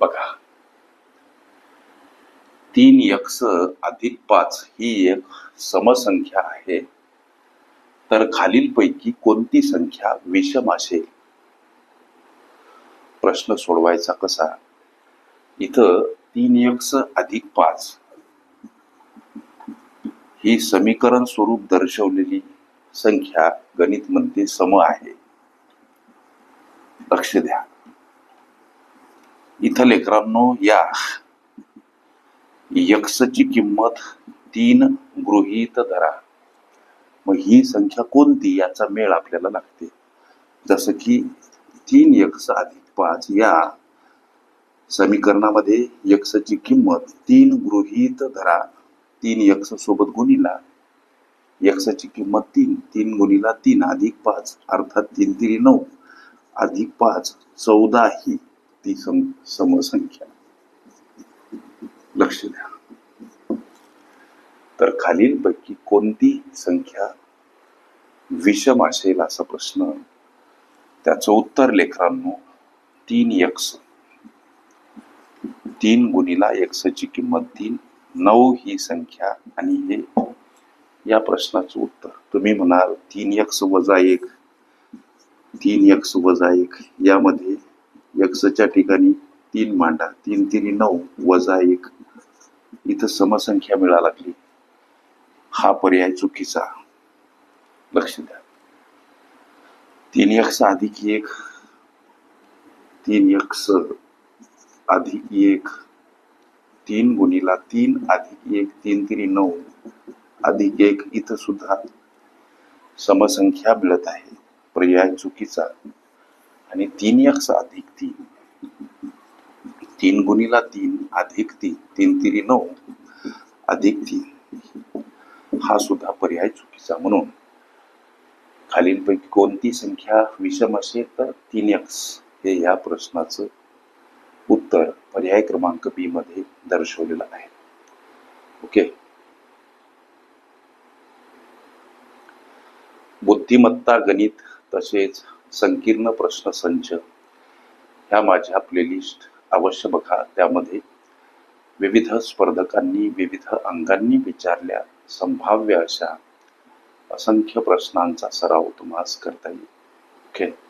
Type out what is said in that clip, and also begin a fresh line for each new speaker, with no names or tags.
बघा. तीन यक्ष अधिक पाच ही एक समसंख्या आहे. तर खालीलपैकी कोणती संख्या विषम असेल? प्रश्न सोडवायचा कसा? इथं तीन यक्ष अधिक पाच. ही समीकरण स्वरूप दर्शवलेली संख्या गणित मध्ये सम आहे. लक्ष द्या. इथं लेकरांनो या. यक्षची किंमत तीन गृहीत धरा. मग ही संख्या कोणती? याचा मेळ आपल्याला लागते. जसं की तीन यक्ष अधिक पाच या. समीकरणामध्ये यक्षची किंमत तीन गृहीत धरा. तीन यक्ष सोबत गुणिला. यक्षची किंमत तीन तीन गुणिला तीन अधिक पाच अर्थात तीन तिरी नऊ. अधिक पाच चौदा ही. ती सम समसंख्या. लक्ष द्या. तर खालीलपैकी कोणती संख्या विषम असेल असा प्रश्न? त्याचं उत्तर लेकरांनो तीन यक्ष तीन गुणीला यक्षची किंमत तीन. नऊ ही संख्या आणि हे या प्रश्नाचं उत्तर. तुम्ही म्हणाल तीन यक्ष वजा एक. तीन यक्ष वजा एक. यामध्ये यक्षच्या ठिकाणी तीन मांडा तीन तिरी नऊ वजा एक. इथं समसंख्या मिळा लागली. हा पर्याय चुकीचा. लक्ष द्या. तीन यक्ष अधिक एक. तीन यक्ष अधिक एक. तीन गुणीला तीन अधिक एक तीन तिरी नऊ अधिक एक. इथं सुद्धा समसंख्या मिळत आहे. पर्याय चुकीचा. आणि तीन यक्स अधिक तीन. तीन गुणीला तीन अधिक तीन तीन तिरी नऊ अधिक तीन. हा सुद्धा पर्याय चुकीचा म्हणून. खालीलपैकी कोणती संख्या विषम असेल तर तीन एक्स हे या प्रश्नाचं उत्तर पर्याय क्रमांक बी मध्ये दर्शवलेलं आहे. ओके? बुद्धिमत्ता गणित तसेच संकीर्ण प्रश्न संच. ह्या माझ्या प्लेलिस्ट अवश्य बघा. त्यामध्ये विविध स्पर्धकांनी विविध अंगांनी विचारल्या संभाव्य अशा असंख्य प्रश्नांचा सराव तुम्हाला करता येईल. ओके?